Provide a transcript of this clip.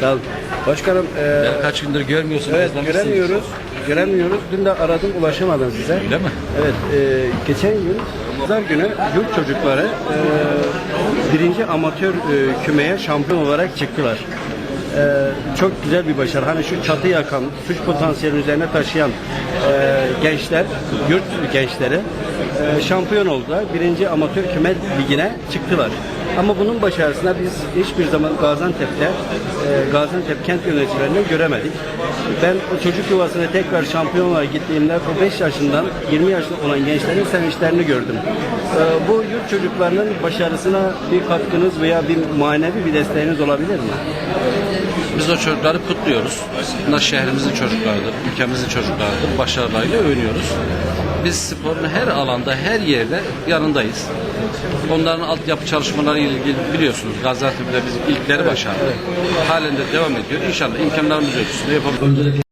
Sağ olun. Başkanım, e, Ben kaç gündür görmüyorsunuz. evet özlemişsiniz. göremiyoruz. Göremiyoruz. Dün de aradım ulaşamadım size. Öyle mi? Evet, e, geçen gün Pazar günü yurt çocukları e, birinci amatör e, kümeye şampiyon olarak çıktılar. E, çok güzel bir başarı. Hani şu çatı yakan, suç potansiyelini üzerine taşıyan e, gençler, yurt gençleri e, şampiyon oldular. Birinci amatör küme ligine çıktılar. Ama bunun başarısına biz hiçbir zaman Gaziantep'te, e, Gaziantep kent yöneticilerinde göremedik. Ben o çocuk yuvasına tekrar şampiyon olarak gittiğimde o 5 yaşından 20 yaşında olan gençlerin sevinçlerini gördüm. E, bu yurt çocuklarının başarısına bir katkınız veya bir manevi bir desteğiniz olabilir mi? Biz o çocukları kutluyoruz. Bunlar şehrimizin çocuklarıdır, ülkemizin çocuklarıdır. Başarılarıyla övünüyoruz. Biz sporun her alanda, her yerde yanındayız. Onların altyapı çalışmaları ile ilgili biliyorsunuz Gaziantep'te bizim ilkleri başardık. Halen de devam ediyor. İnşallah imkanlarımız ölçüsünde yapabiliriz.